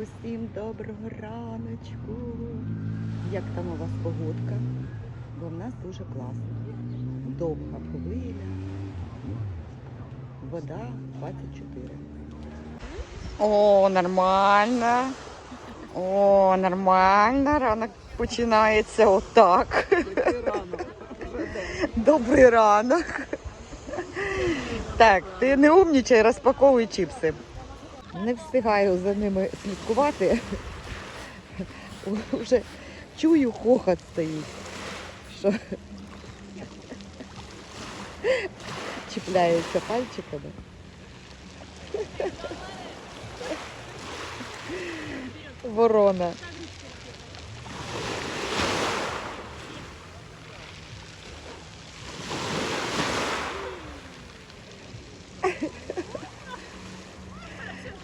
Усім доброго раночку. Як там у вас погодка? Бо в нас дуже класно. Довга хвиля. Вода 24. О, нормально. О, нормально. Ранок починається отак. Добрий ранок. Так, ти не умнічай, розпаковуй чіпси. Не встигаю за ними слідкувати. Уже чую, хохот стоїть. Що чіпляється пальчиками. Ворона.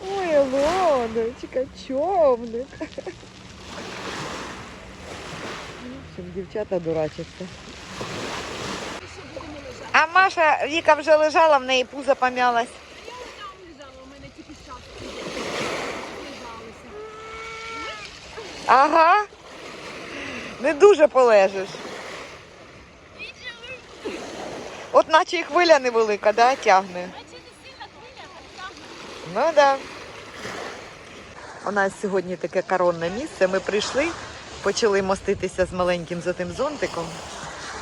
Ой, Лоночка, човник. В дівчата дурачаться. А Маша, Віка вже лежала, в неї пузо помялась. Там лежала, у мене тільки шапка. Ага. Не дуже полежиш. От наче і хвиля невелика, да, тягне. А чи не сильна хвиля, а тягне? Ну да. У нас сьогодні таке коронне місце. Ми прийшли, почали моститися з маленьким золотим зонтиком,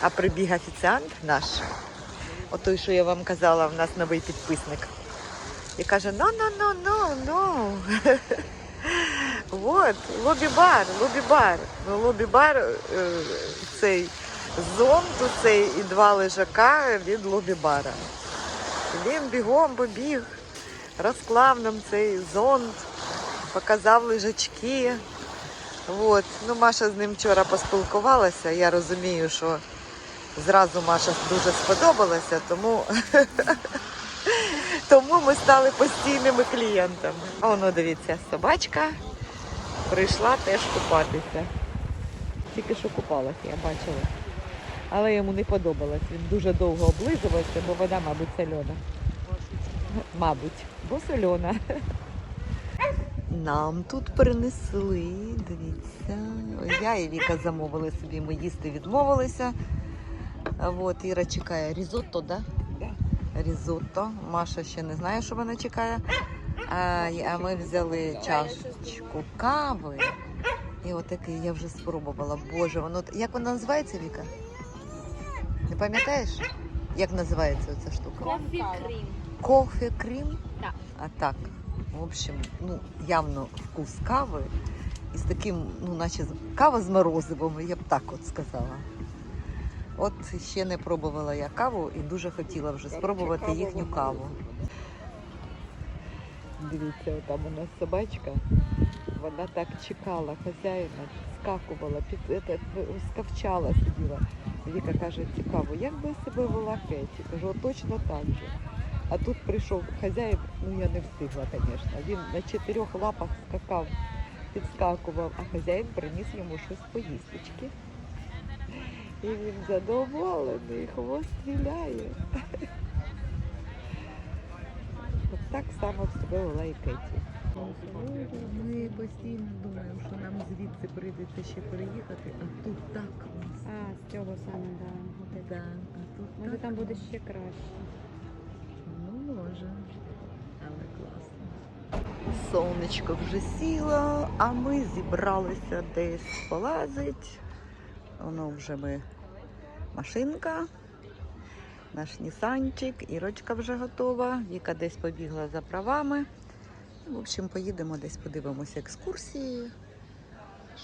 а прибіг офіціант наш. Отой, що я вам казала, в нас новий підписник. І каже: ну, ну, ну, ну, ну. Вот, лобі-бар, лобі-бар. Ну, лобі-бар е, цей зонт, цей і два лежака від лобі-бара. Він бігом побіг розклав нам цей зонт, показав лежачки. От. Ну, Маша з ним вчора поспілкувалася. Я розумію, що зразу Маша дуже сподобалася, тому, тому ми стали постійними клієнтами. А Воно, дивіться, собачка прийшла теж купатися. Тільки що купалася, я бачила. Але йому не подобалось. Він дуже довго облизувався, бо вода, мабуть, сольона. Мабуть, бо сольона. Нам тут принесли, дивіться. Ой, Я і Віка замовили собі, ми їсти відмовилися. От Іра чекає різотто, да? Різотто. Маша ще не знає, що вона чекає. А, а ми взяли чашечку кави. І отакий я вже спробувала. Боже, воно як воно називається, Віка? Не пам'ятаєш? Як називається ця штука? Кофі крім. Кофе крім? Так. А так. В общем, ну, явно вкус кави. І з таким, ну, наче кава з морозивом, я б так от сказала. От ще не пробувала я каву і дуже хотіла вже спробувати їхню каву. Дивіться, там у нас собачка. Вона так чекала хазяїна, скакувала, під скавчала сиділа. Віка каже, цікаво, як би себе вела Кеті? Кажу, точно так же. А тут прийшов хазяїн, ну я не встигла, звісно. Він на чотирьох лапах скакав, підскакував, а хазяїн приніс йому щось поїсточки. І він задоволений, хвост стріляє. От так само в себе вела і Кеті. Ми постійно думаємо, що нам звідси прийдеться ще переїхати, а тут так класно. А, з цього саме, да. Це. Да, а тут Може так там буде ще краще. Ну, але класно. Сонечко вже сіло, а ми зібралися десь полазить. Воно вже ми машинка, наш нісанчик, Ірочка вже готова. Віка десь побігла за правами. В общем, поїдемо десь подивимося екскурсії,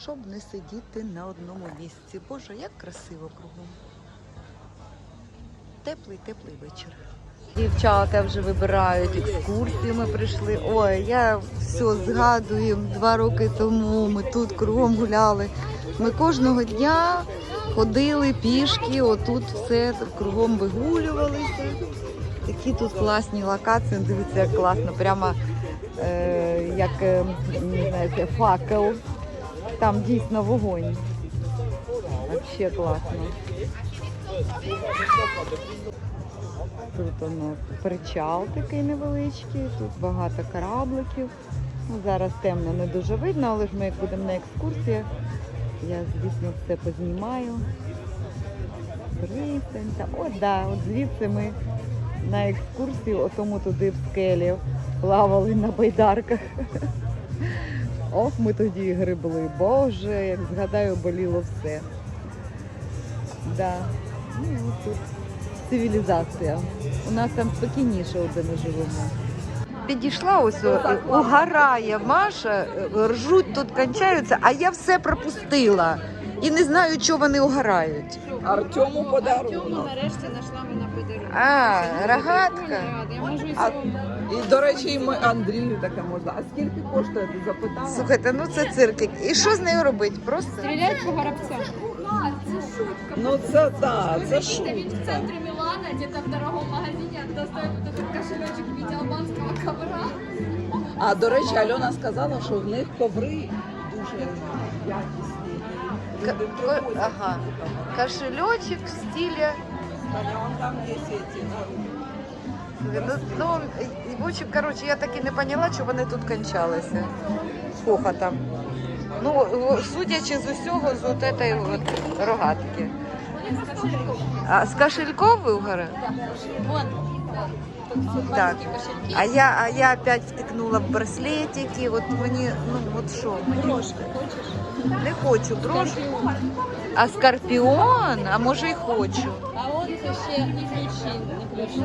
щоб не сидіти на одному місці. Боже, як красиво кругом. Теплий, теплий вечір. Дівчата вже вибирають екскурсії. Ми прийшли. Ой, я все згадую. Два роки тому ми тут кругом гуляли. Ми кожного дня ходили пішки, отут все кругом вигулювалися. Такі тут класні локації. Дивіться, як класно. Прямо е, як е, не знаю, факел. Там дійсно вогонь. Взагалі класно. Тут у нас причал такий невеличкий, тут багато корабликів. Ну, зараз темно, не дуже видно, але ж ми як будемо на екскурсіях, я, звісно, все познімаю. Пристань, та, о, да, от звідси ми на екскурсію, отому туди в скелі плавали на байдарках. Ох, ми тоді грибли. Боже, як згадаю, боліло все. Да. Ну, от тут цивілізація. У нас там спокійніше, де ми живемо. Підійшла ось о, угорає Маша, е, ржуть тут кончаються, а я все пропустила. І не знаю, чого вони угорають. Артему Артему нарешті знайшла вона подарунок. А, рогатка. Я можу і А- І, до речі, і ми Андрію таке можна. А скільки коштує, ти запитала? Слухайте, ну це цирк. І що з нею робити? Просто Стрілять по горобцям. Шутка. Ну це так, це Він в шутка. центре Милана, где-то в дорогом магазине, достает вот этот кошелечек в виде албанского ковра. А до речі, Альона сказала, що в них коври дуже якісні. К- Люди ко- привозять. ага. кошелечок в стилі. Там є ці Ну, ну, в общем, короче, я так і не поняла, що вони тут кончалися. Хохотом. Ну, судячи з усього, з от этой от рогатки. А з кошельков ви угорали? Так. А я, а я опять втикнула в браслетики. От мені, ну от що? Мені не хочу брошку. А скорпіон? А може і хочу. А он ще не ключі, не ключі.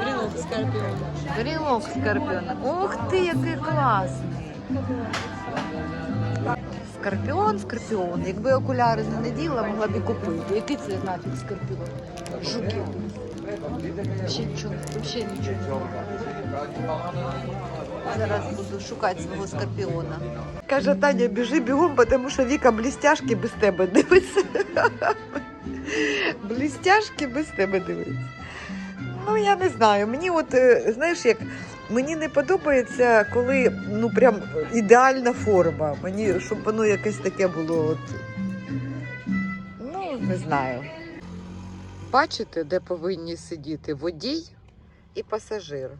Брілок скорпіон. Брілок скорпіона. Ух ти, який класний. Скорпіон, скорпіон. Якби окуляри не наділа, могла б і купити. Який це нафіг скорпіон? Жуки. Ще нічого, взагалі нічого. Зараз буду шукати свого скорпіона. Каже Таня, біжи бігом, тому що Віка блістяшки без тебе дивиться. Блістяшки без тебе дивиться. Ну, я не знаю. Мені от, е, знаєш, як мені не подобається, коли ну прям ідеальна форма. Мені, щоб воно якесь таке було. От, ну, не знаю. Бачите, де повинні сидіти водій і пасажир.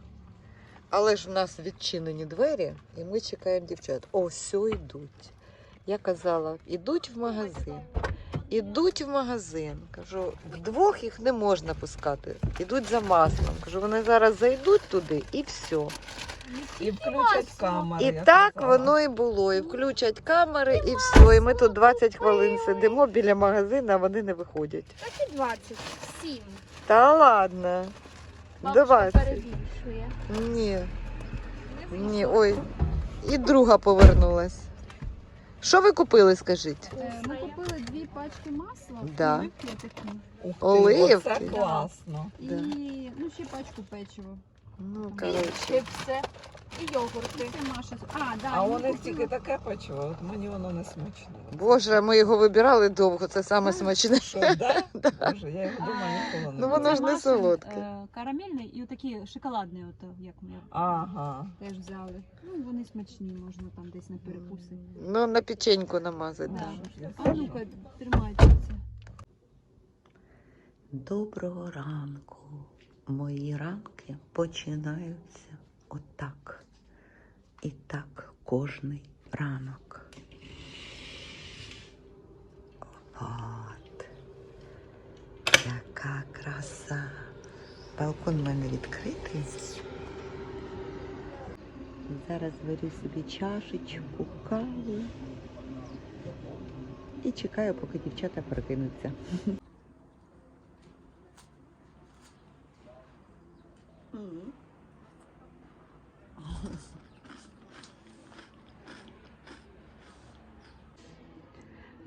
Але ж в нас відчинені двері, і ми чекаємо дівчат. О, все йдуть. Я казала, ідуть в магазин. Ідуть в магазин. Кажу, вдвох їх не можна пускати. Ідуть за маслом. Кажу, вони зараз зайдуть туди і все. І включать камери. І так сказала. воно і було. І включать камери, і все. І ми тут 20 хвилин сидимо біля магазину, а вони не виходять. Так і 27. Та ладно. Давай. перебільшує. Ні. Ні, ой. І друга повернулась. Що ви купили, скажіть? Е, Ми купили дві пачки масла, Да. оливки такі, Ух Оливки. Оце класно. і Да. ну, ще пачку печива. Ну, І коротше. чипси, і йогурти. Це Маша. А, да, А і у них купили- тільки таке печиво, от мені воно не смачне. Боже, ми його вибирали довго, це саме смачне. Що, да? Боже, я його думаю, ніколи не Ну, воно ж не Машин, солодке. е, Карамельний і отакі шоколадні, от, як ми Ага. теж взяли. Ну, вони смачні, можна там десь на перекуси. Ну, на печеньку намазати. Да. Я А ну-ка, тримайте це. Доброго ранку. Мої ранки починаються отак. І так кожний ранок. От. Яка краса. Балкон в мене відкритий. Зараз варю собі чашечку, каву. І чекаю, поки дівчата прокинуться.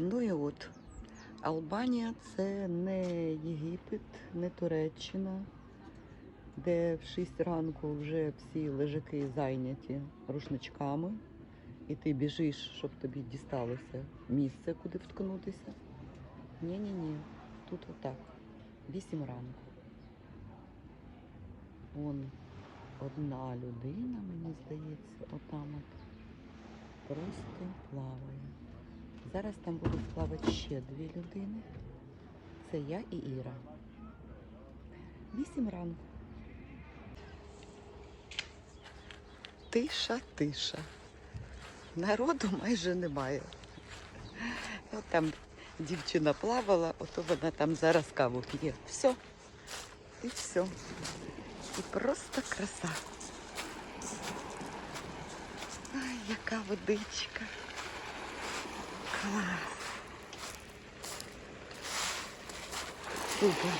Ну і от, Албанія це не Єгипет, не Туреччина, де в 6 ранку вже всі лежаки зайняті рушничками, і ти біжиш, щоб тобі дісталося місце, куди вткнутися. Ні-ні-ні, тут отак. 8 ранку. Вон одна людина, мені здається, отам от просто плаває. Зараз там будуть плавати ще дві людини. Це я і Іра. Вісім ранку. Тиша, тиша. народу майже немає. От там дівчина плавала, ото вона там зараз каву п'є. Все. І все. І просто краса. Ай, яка водичка. Клас. Супер.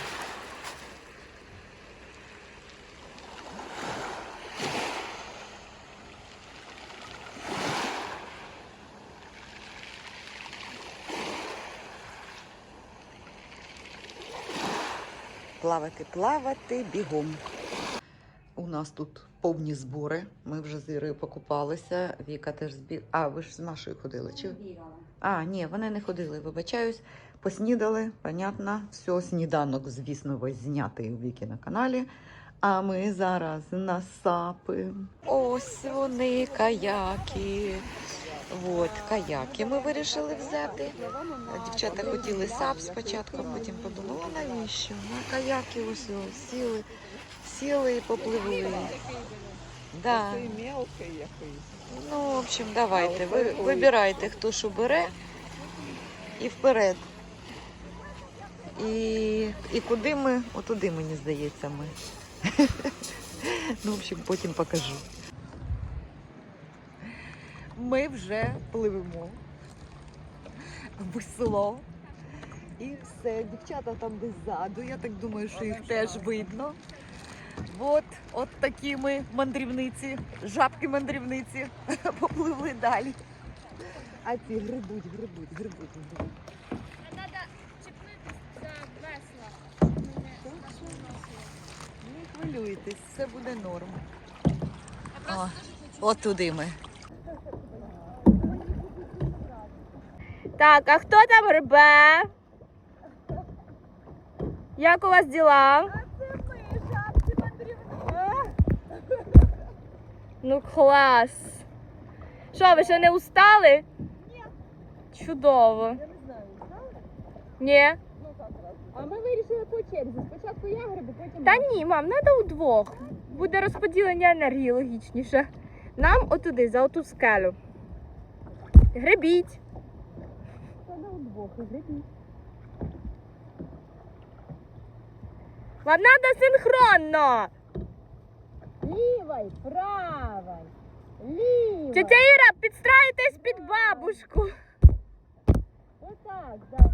Плавати, плавати бігом. У нас тут повні збори. Ми вже з Ірою покупалися. Віка теж збіг. А, ви ж з Машою ходили? Чи? А, ні, вони не ходили, вибачаюсь. Поснідали, понятно. Все, сніданок, звісно, весь знятий у Віки на каналі. А ми зараз на сапи. Ось вони, каяки. От, каяки ми вирішили взяти. Дівчата хотіли сап спочатку, потім подумали, «А навіщо? На каяки ось ось сіли, сіли і попливли. Да. Цей мелкий якийсь. Ну, в общем, давайте. Ви вибирайте, хто що бере і вперед. І, і куди ми? Отуди, мені здається, ми. Ну, в общем, потім покажу. Ми вже пливемо. в Весело. І все, дівчата там десь ззаду. Я так думаю, що їх теж видно. От, от такі ми мандрівниці, жабки-мандрівниці попливли далі. А ці грибуть, грибуть, грибуть, грибуть. Треба чіпнутися за весла. Не хвилюйтесь, все буде норм. О, от туди ми. Так, а хто там грибе? Як у вас діла? Ну клас. Що, ви ще не устали? Ні. Чудово. Я не знаю, устали? Ні. Ну так раз. А ми вирішили по черзі. Спочатку я гриби, потім. Та ні, мам, треба удвох. Буде розподілення енергії логічніше. Нам отуди, за оту скелю. Гребіть. Треба удвох і грибі. Вам треба синхронно. Лівай, правай. Лівай. Тетя Іра, підстраюйтесь під бабушку. Отак, да.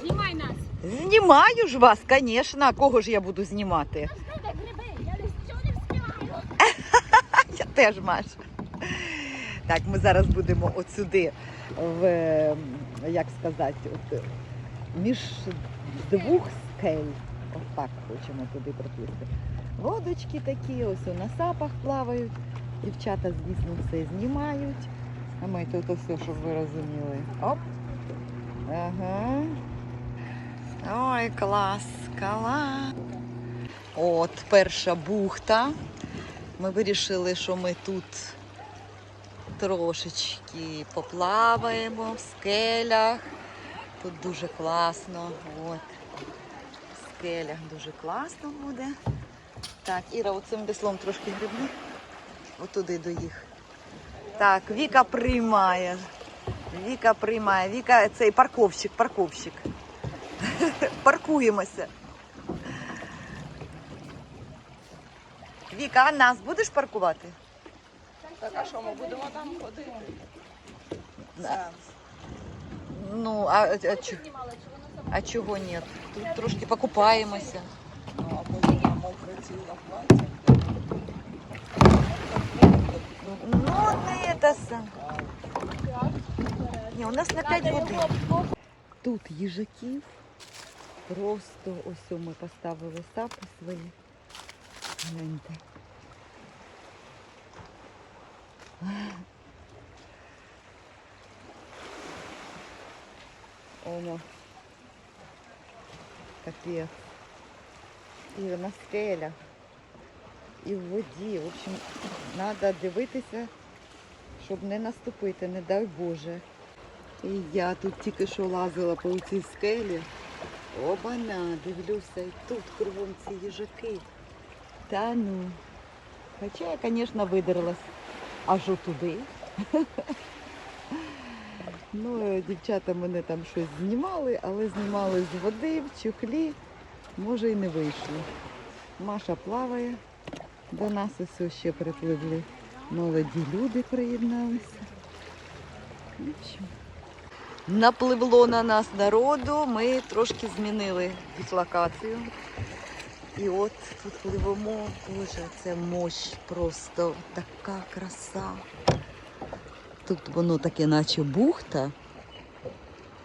Знімай нас. Знімаю ж вас, звісно. Кого ж я буду знімати? Гриби? Я не теж Маш. Так, ми зараз будемо от сюди, в, як сказати, от, між двох скель. Ось так хочемо туди проплисти. Водочки такі, ось на сапах плавають. Дівчата, звісно, все знімають. А ми тут все, щоб ви розуміли. Оп. Ага. Ой, клас, клас. От перша бухта. Ми вирішили, що ми тут трошечки поплаваємо в скелях. Тут дуже класно. От. Скелях дуже класно буде. Так, Іра, оцим веслом трошки грибни. Отуди до їх. Так, Віка приймає. Віка приймає. Віка цей парковщик, парковщик. Паркуємося. Віка, а нас будеш паркувати? Так, а що ми будемо там ходити? Да. Ну, а, а, а, чо- а чого ні? Тут трошки покупаємося. Ну, а потім нам не це. Ні, у нас на 5 годин. Тут їжаків. Просто ось ми поставили сапи свої. Гляньте. Оно. Капець. І на скелях, і в воді. В общем, треба дивитися, щоб не наступити, не дай Боже. І я тут тільки що лазила по цій скелі. Обана, дивлюся, і тут кругом ці їжаки. Та ну, Хоча я, звісно, видерлась аж туди. Ну, е, дівчата мене там щось знімали, але знімали з води, в чохлі. Може і не вийшло. Маша плаває. До нас ось ще припливли молоді люди приєдналися. Общем, Напливло на нас народу, ми трошки змінили дислокацію. І от тут пливемо, боже, це мощ просто така краса. Тут воно таке, наче бухта.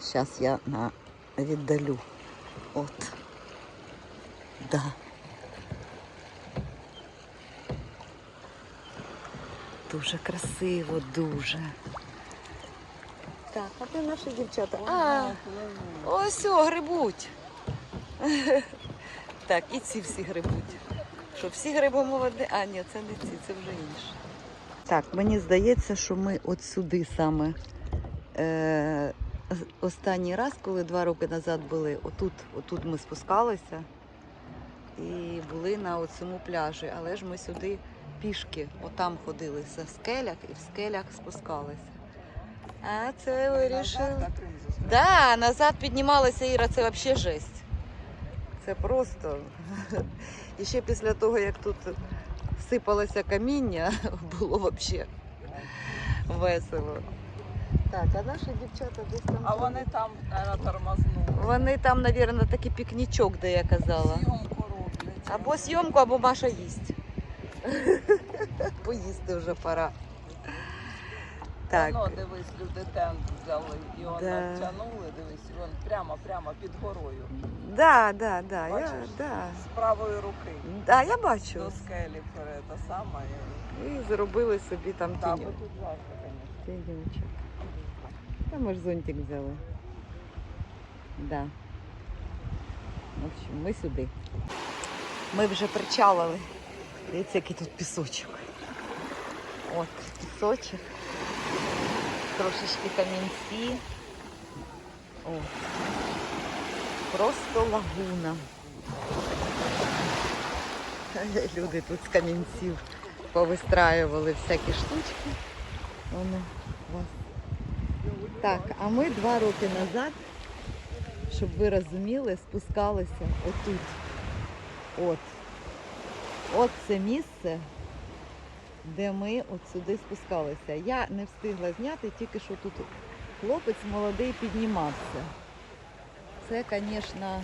Зараз я на віддалю. От. Да. Дуже красиво, дуже. Так, а де наші дівчата? А, ось о, грибуть. Так, і ці всі грибуть. Що всі грибемо води? А, ні, це не ці, це вже інше. Так, мені здається, що ми от сюди саме е, останній раз, коли два роки назад були, отут, отут ми спускалися і були на цьому пляжі. Але ж ми сюди пішки, отам ходили за скеляк і в скелях спускалися. А це вирішив. Да, назад піднімалася Іра, це взагалі жесть. Це просто. І ще після того, як тут сипалося каміння, було взагалі весело. Так, а наші дівчата десь там. А вони там, тормознули. Вони там, мабуть, такий пікнічок, де я казала. Зйомку роблять. Або зйомку, або Маша їсть. Поїсти вже пора. Так. Воно, дивись, люди тент взяли і он Да. натягнули, дивись, і вон прямо, прямо під горою. Да, да, да, я, Бачиш? да. З правої руки. Да, я бачу. До скелі та сама. І зробили собі там Так, тіньок. тут жарко, звісно. Тіньочок. Ми ж зонтик взяли. Да. В общем, ми сюди. Ми вже причалили. Дивіться, який тут пісочок. От, пісочок. Трошечки камінці. О. Просто лагуна. Люди тут з камінців повистраювали всякі штучки. Воно вас. Так, а ми два роки назад, щоб ви розуміли, спускалися отут. От. От це місце, де ми от сюди спускалися. Я не встигла зняти, тільки що тут хлопець молодий піднімався. Це, звісно,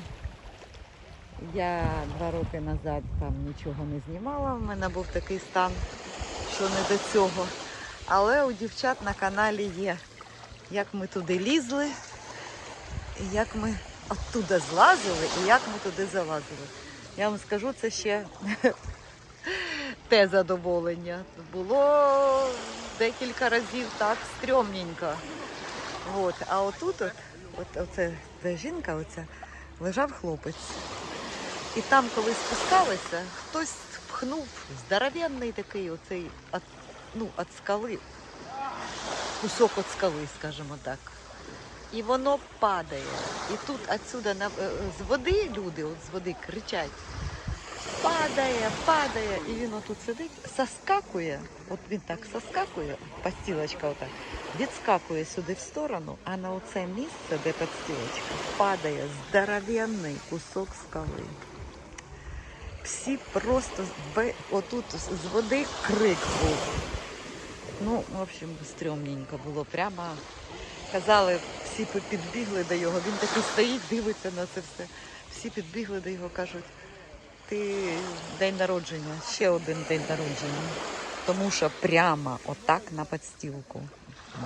я два роки назад там нічого не знімала. У мене був такий стан, що не до цього. Але у дівчат на каналі є, як ми туди лізли, і як ми оттуда злазили, і як ми туди залазили. Я вам скажу, це ще те задоволення. Було декілька разів так стрьомненько. От. А отут, от, от, оце, де жінка, оця, лежав хлопець. І там, коли спускалися, хтось пхнув здоровенний такий оцей от, ну, от скали, кусок від скали, скажімо так. І воно падає. І тут отсюда на, е, з води люди от з води кричать. Падає, падає. І він отут сидить, соскакує. От він так соскакує, постілочка отак, відскакує сюди в сторону, а на оце місце, де підстілочка, падає здоровенний кусок скали. Всі просто отут з води крик був. Ну, в общем, стрьомненько було. Прямо казали, всі підбігли до його. Він такий стоїть, дивиться на це все. Всі підбігли до його, кажуть, ти день народження, ще один день народження. Тому що прямо отак на підстілку,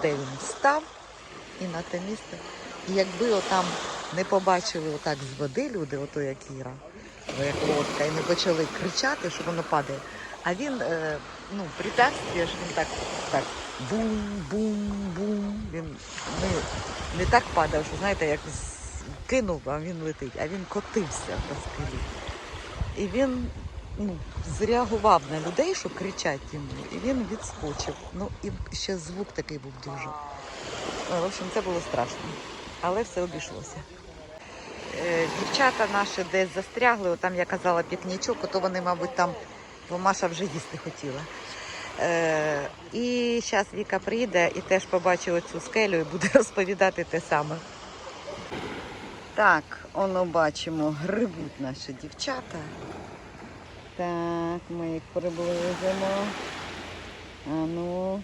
де він став і на те місце. І якби отам не побачили отак з води люди, ото як Іра, як лодка, і не почали кричати, що воно падає. А він, е, ну, препятствие ж він так, так бум-бум-бум. Він не, не так падав, що знаєте, як кинув, а він летить, а він котився по скелі. І він ну, зреагував на людей, що кричать йому, і він відскочив. Ну і ще звук такий був дуже. Ну, В общем, це було страшно, але все обійшлося. Е, Дівчата наші десь застрягли, там я казала пікнічок, то вони, мабуть, там бо Маша вже їсти хотіла. Е, і зараз Віка прийде і теж побачить оцю скелю і буде розповідати те саме. Так, воно бачимо, грибуть наші дівчата. Так, ми їх приблизимо. А ну.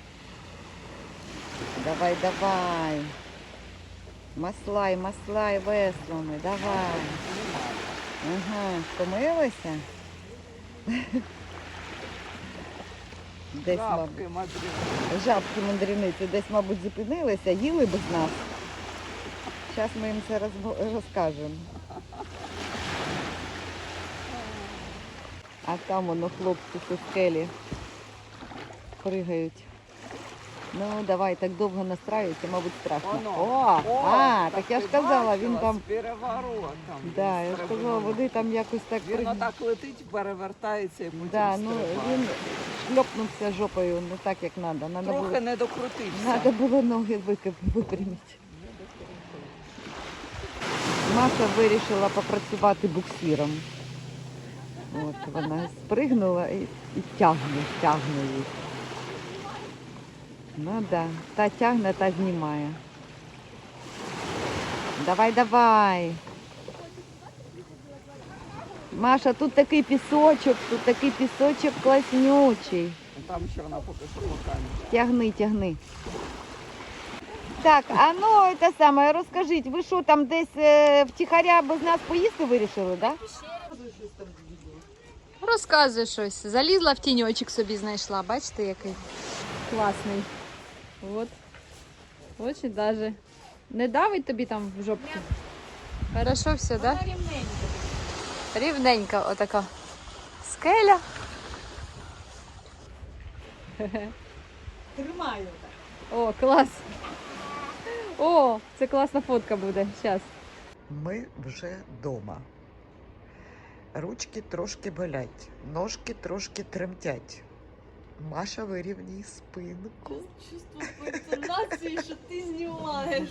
Давай, давай. Маслай, маслай веслами, давай. Ага, втомилися? Десь, мабуть, жабки мандрівниці десь, мабуть, зупинилися, їли без нас. Зараз ми їм це розкажемо. А там воно хлопці у скелі пригають. Ну, давай, так довго настраюється, мабуть, страшно. О, О, а, так я ж казала, він там. З переворотом. Да, я ж казала, вони там якось так Він приг- отак летить, перевертається і потім Да, ну він шльопнувся жопою не так, як треба. Надо Трохи було, не докрутився. надо було ноги випрямити. Маша вирішила попрацювати буксиром. От вона спригнула і, і тягне, тягне їх. Ну так, да. та тягне, та знімає. Давай, давай. Маша, тут такий пісочок, тут такий пісочок класнючий. Там ще вона поки що. Тягни, тягни. Так, а ну це саме, розкажіть, ви що там десь е, втіхаря без нас поїсти вирішили. Да? Розказуй щось. Залізла в тіньочок собі знайшла. Бачите, який класний. От. Очень даже. Не давить тобі там в жопку. Хорошо все, да? Рівненька отака. Скеля. Тримаю. О, клас. О, це класна фотка буде. Зараз. Ми вже вдома. Ручки трошки болять, ножки трошки тремтять. Маша вирівнює спинку. Чувство по інтонації, що ти знімаєш.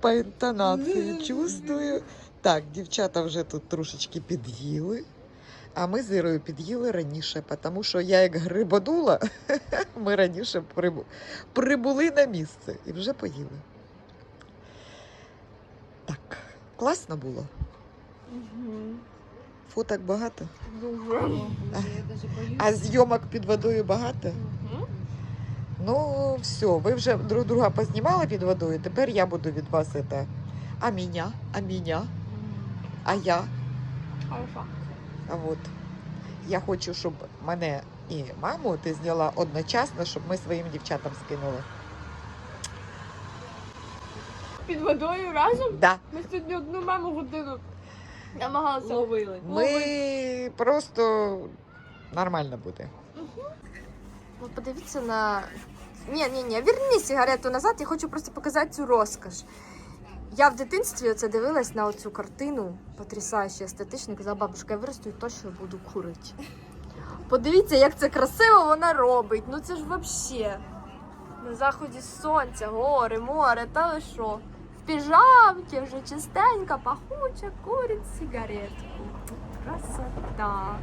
По інтонації чувствую. Так, дівчата вже тут трошечки під'їли. А ми з Ірою під'їли раніше, тому що я як грибодула, ми раніше прибули на місце і вже поїли. Так, класно було. Фоток багато. А зйомок під водою багато? Ну, все, ви вже друг друга познімали під водою, тепер я буду від вас це. А меня? А меня? А я? А от. Я хочу, щоб мене і маму ти зняла одночасно, щоб ми своїм дівчатам скинули. Під водою разом? Да. Ми сьогодні одну маму годину намагалися. Ловили. Ми просто нормально буде. Ну, подивіться на. Ні, ні, ні, верні сигарету назад, я хочу просто показати цю розкош. Я в дитинстві оце дивилась на оцю картину, потрясающе естетично, казала, бабушка, я виросту і точно буду курити. Подивіться, як це красиво вона робить. Ну це ж взагалі. На заході сонця, гори, море, та ви що? В піжамці вже чистенька, пахуча, курить сигаретку. Красота.